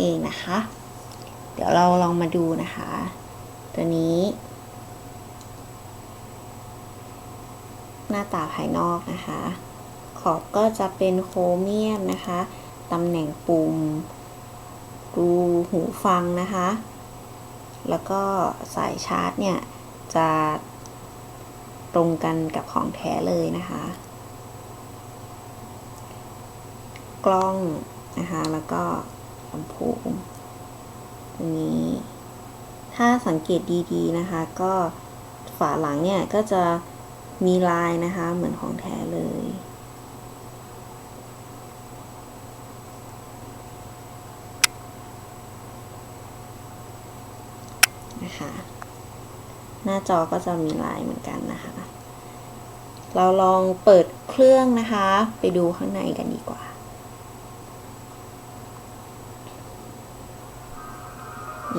เองนะคะ เดี๋ยวเราลองมาดูนะคะ ตัวนี้ หน้าตาภายนอกนะคะ ขอบก็จะเป็นโครเมียมนะคะตำแหน่งปุ่มรูหูฟังนะคะ แล้วก็สายชาร์จเนี่ย จะตรงกันกับของแท้เลยนะคะ กล้องนะคะ แล้วก็ ลำโพงตรงนี้ ถ้าสังเกตดีๆนะคะ ก็ฝาหลังเนี่ยก็จะมีลายนะคะเหมือนของแท้เลย นะคะ หน้าจอก็จะมีลายเหมือนกันนะคะ เราลองเปิดเครื่องนะคะ ไปดูข้างในกันดีกว่า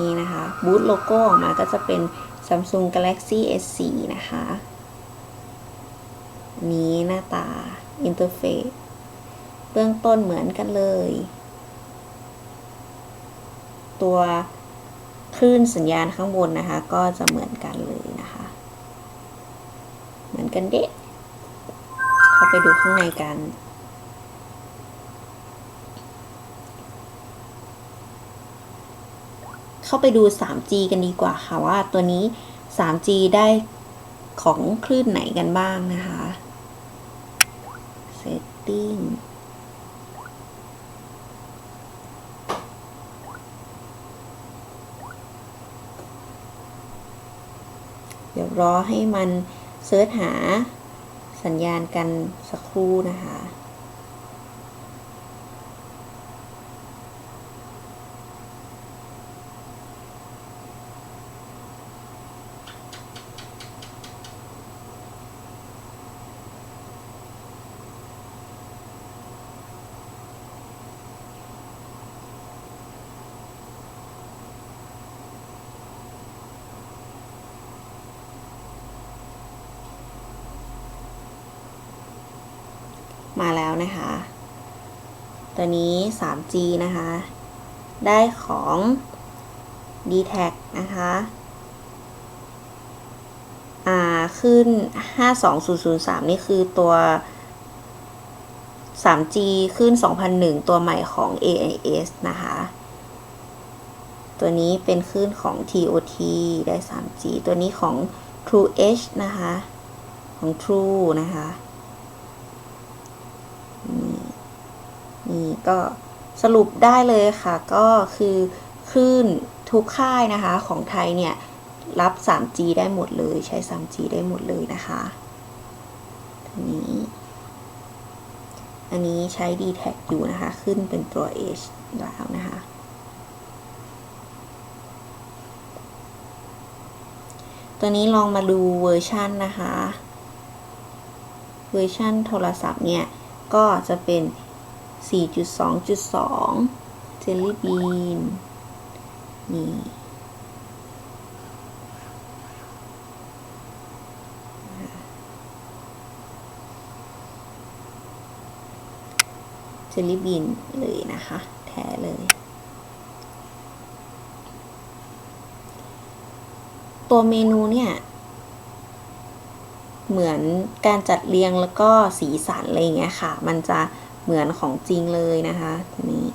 นี่นะคะบูตโลโก้ออกมาก็จะเป็น Samsung Galaxy S4 นะคะ นี้หน้าตาอินเทอร์เฟซเบื้องต้นเหมือนกันเลย ตัวคลื่นสัญญาณข้างบนนะคะ ก็จะเหมือนกันเลยนะคะ เหมือนกันเด็เข้าไปดูข้างในกัน เข้าไปดู 3G กันดีกว่าค่ะว่าตัวนี้ 3G ได้ของคลื่นไหนกันบ้างนะคะ Setting เดี๋ยวรอให้มันเซิร์ชหาสัญญาณกันสักครู่นะคะ มาแล้วนะคะ ตัวนี้ 3G นะคะ ได้ของ d t แทนะคะอ่าขึ้น 52003 นี่คือตัว 3G ขึ้น 2001 ตัวใหม่ของ AIS นะคะ ตัวนี้เป็นคลื่นของ TOT ได้ 3G ตัวนี้ของ True H นะคะ ของ True นะคะ นี่ก็สรุปได้เลยค่ะ ก็คือคลื่นทุกค่ายนะคะของไทยเนี่ย รับ 3G ได้หมดเลยใช้ 3G ได้หมดเลยนะคะอันนี้ อันนี้ใช้ d t แทอยู่นะคะ ขึ้นเป็นตัว H แล้วนะคะ ตัวนี้ลองมาดูเวอร์ชันนะคะ เวอร์ชันโทรศัพท์เนี่ย ก็จะเป็น 4.2.2 Jelly Bean นี่ เจลลี่บีนเลยนะคะ แท้เลย ตัวเมนูเนี่ยเหมือนการจัดเรียงแล้วก็สีสันอะไรเงี้ยค่ะ มันจะ เหมือนของจริงเลยนะคะตัวนี้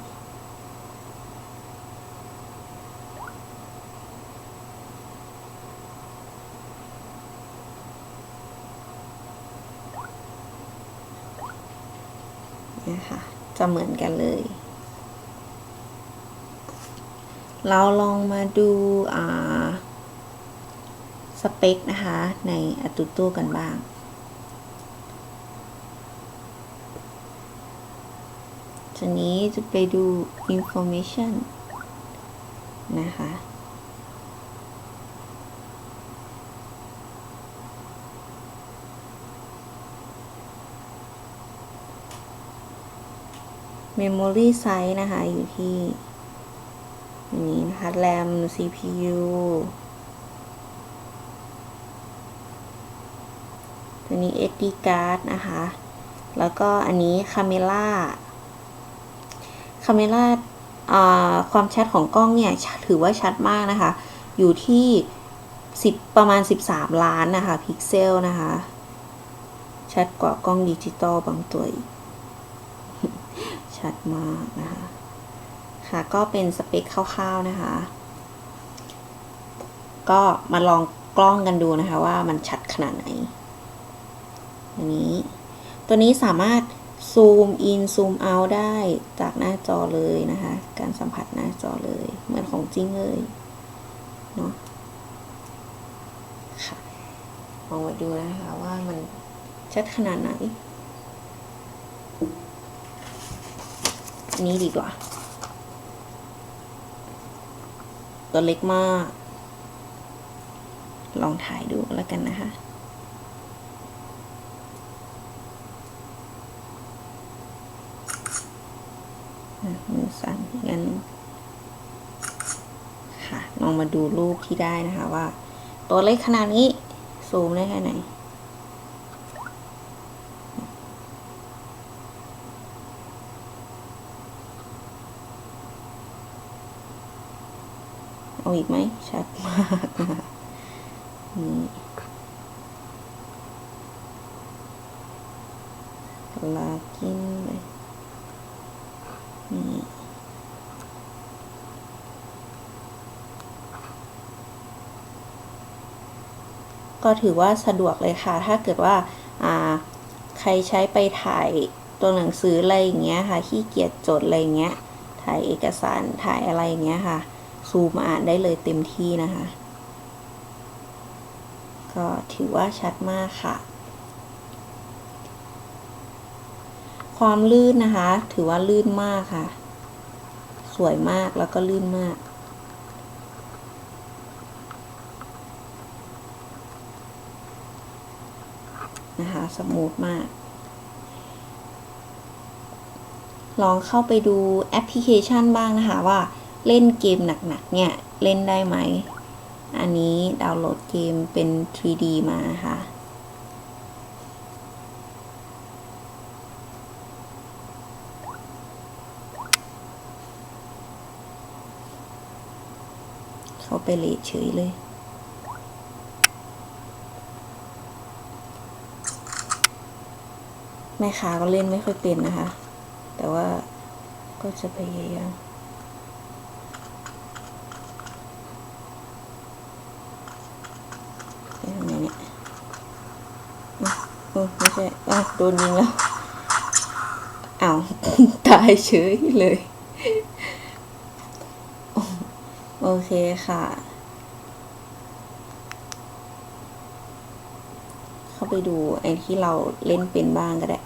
นะคะจะเหมือนกันเลย เราลองมาดูาสเปคนะคะ ใน a t u t o กันบ้าง ทีนี้จะไปดู information นะคะ memory size นะคะ อยู่ที่อันนี้นะคะ RAM CPU ตัวนี้ SD card นะคะ แล้วก็อันนี้ camera camera อ่าความชัดของกล้องเนี่ยถือว่าชัดมากนะคะ อยู่ที่10ประมาณ 13 ล้านนะคะ พิกเซลนะคะ ชัดกว่ากล้องดิจิตอลบางตัวอีก ชัดมากนะคะ ค่ะก็เป็นสเปคคร่าวๆนะคะ ก็มาลองกล้องกันดูนะคะว่ามันชัดขนาดไหนอันนี้ ตัวนี้สามารถ ซูมอินซูมเอาได้จากหน้าจอเลยนะคะ การสัมผัสหน้าจอเลย เหมือนของจริงเลยเนาะค่ะลองมาดูนะคะว่ามันชัดขนาดไหนนนี้ดีกว่า ตัวเล็กมาก ลองถ่ายดูแล้วกันนะคะ มือสั่นงั้นค่ะลองมาดูรูปที่ได้นะคะว่า ตัวเล็กขนาดนี้ซูมได้แค่ไหนเอาอีกไหมชัดมากนี่ลากินเลย นี่ ก็ถือว่าสะดวกเลยค่ะ ถ้าเกิดว่าใครใช้ไปถ่ายตัวหนังสืออะไรอย่างเงี้ยค่ะ ขี้เกียจจดอะไรอย่างเงี้ย ถ่ายเอกสาร ถ่ายอะไรอย่างเงี้ยค่ะ ซูมอ่านได้เลยเต็มที่นะคะ ก็ถือว่าชัดมากค่ะ ความลื่นนะคะ ถือว่าลื่นมากค่ะ สวยมากแล้วก็ลื่นมาก นะคะ สมูทมาก ลองเข้าไปดูแอปพลิเคชันบ้างนะคะว่าเล่นเกมหนักๆเนี่ย เล่นได้ไหม อันนี้ดาวน์โหลดเกมเป็น 3D มานะคะเขาไปเลทเฉยเลย ม่ค้าก็เล่นไม่ค่อยเป็นนะคะ แต่ว่าก็จะพยายามเป็นยังไงเนี่ยอะโอ้ไม่ใช่อ้าวโดนยิงแล้วอ้าวตายเฉยเลย โอเคค่ะ เข้าไปดูไอ้ที่เราเล่นเป็นบ้างก็ได้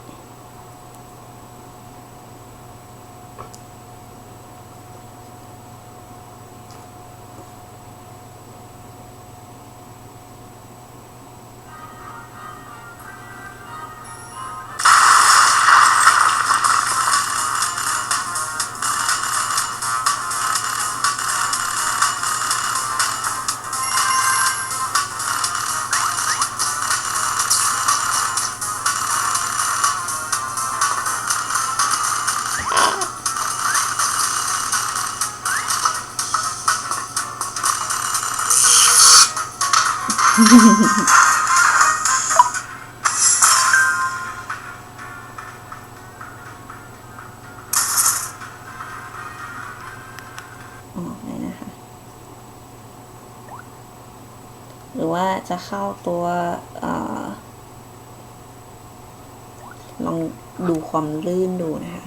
ออกเลยนะคะ หรือว่าจะเข้าตัวอลองดูความลื่นดูนะคะ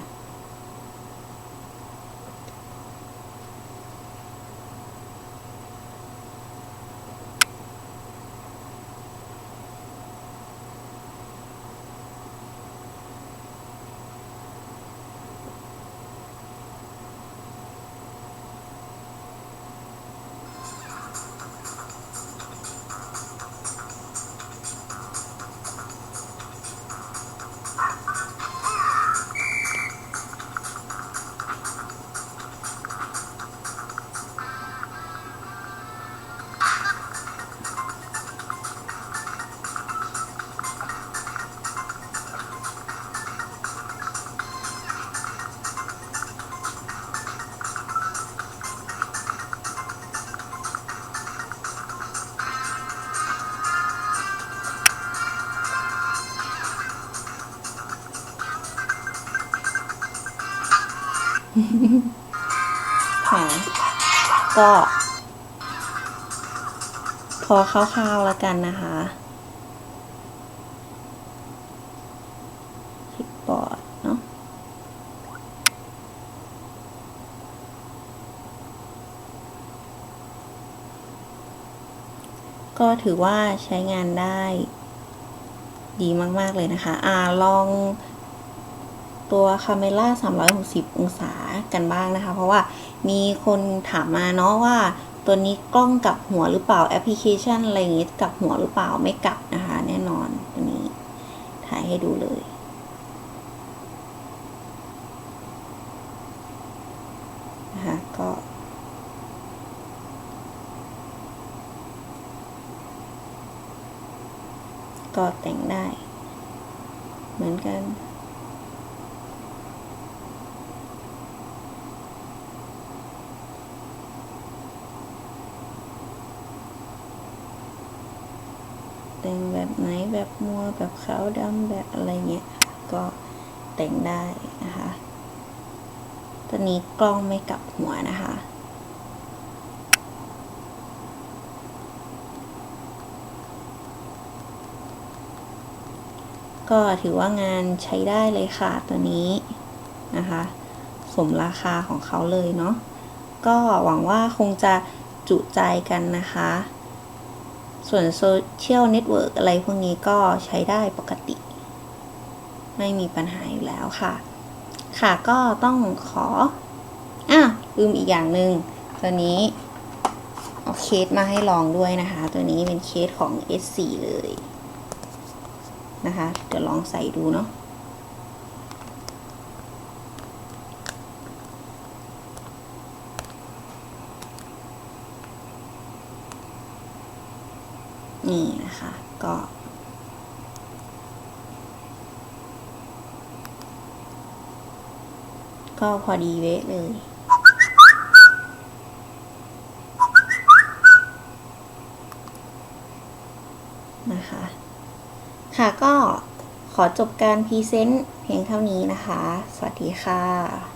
ค่ะ ก็ พอคร่าวๆแล้วกันนะคะคลิปบอร์ดเนาะก็ถือว่าใช้งานได้ดีมาก ๆ เลยนะคะ อ่าลอง ตัวคาเมล่า360 องศากันบ้างนะคะ เพราะว่ามีคนถามมาเนาะว่าตัวนี้กล้องกับหัวหรือเปล่าแอปพลิเคชันอะไรอย่างงี้กับหัวหรือเปล่าไม่กลับนะคะ แน่นอนตัวนี้ถ่ายให้ดูเลยนะคะก็ก็แต่งได้ เหมือนกัน แบบไหนแบบมัวแบบขาวดำแบบอะไรเงี้ยก็แต่งได้นะคะตัวนี้กล้องไม่กลับหัวนะคะก็ถือว่างานใช้ได้เลยค่ะตัวนี้นะคะ สมราคาของเขาเลยเนาะก็หวังว่าคงจะจุใจกันนะคะ ส่วนโซเชียลเน็ตเวิร์กอะไรพวกนี้ก็ใช้ได้ปกติ ไม่มีปัญหาอยู่แล้วค่ะ ค่ะก็ต้องขออะลืมอีกอย่างหนึ่งตัวนี้เอาเคสมาให้ลองด้วยนะคะ ตัวนี้เป็นเคสของ S4 เลยนะคะ เดี๋ยวลองใส่ดูเนาะ นี่นะคะ ก็ก็พอดีเวะเลย นะคะ ค่ะก็ขอจบการพรีเซนต์เพียงเท่านี้นะคะ สวัสดีค่ะ